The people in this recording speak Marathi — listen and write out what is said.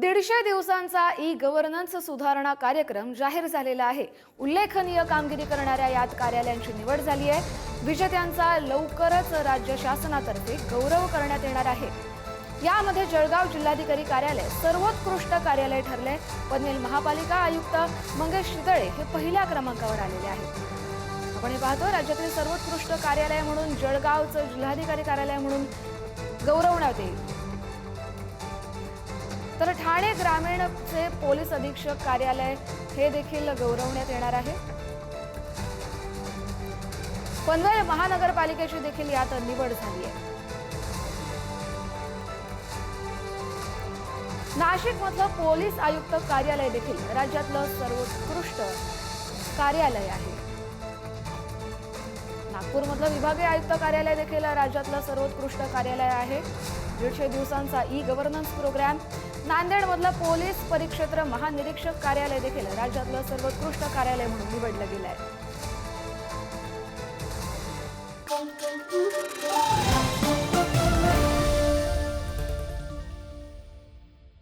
दीडशे दिवसांचा ई गव्हर्नन्स सुधारणा कार्यक्रम जाहीर झालेला आहे. उल्लेखनीय कामगिरी करणाऱ्या यात कार्यालयांची निवड झाली आहे. विजेत्यांचा लवकरच राज्य शासनातर्फे गौरव करण्यात येणार आहे. यामध्ये जळगाव जिल्हाधिकारी कार्यालय सर्वोत्कृष्ट कार्यालय ठरले पनवेल महापालिका आयुक्त मंगेश शितळे हे पहिल्या क्रमांकावर आलेले आहेत. आपण हे पाहतो राज्यातील सर्वोत्कृष्ट कार्यालय म्हणून जळगावचं जिल्हाधिकारी कार्यालय म्हणून गौरवण्यात येईल. तर ठाणे ग्रामीणचे पोलीस अधीक्षक कार्यालय हे देखील गौरवण्यात येणार आहे. पनवेल महानगरपालिकेची देखील यात निवड झाली आहे. नाशिक मधलं पोलीस आयुक्त कार्यालय देखील राज्यातलं सर्वोत्कृष्ट कार्यालय आहे. नागपूरमधलं विभागीय आयुक्त कार्यालय देखील राज्यातलं सर्वोत्कृष्ट कार्यालय आहे. दीडशे दिवसांचा ई गव्हर्नन्स प्रोग्राम नांदेडमधलं पोलीस परिक्षेत्र महानिरीक्षक कार्यालय देखील राज्यातलं सर्वोत्कृष्ट कार्यालय म्हणून निवडलं गेलं आहे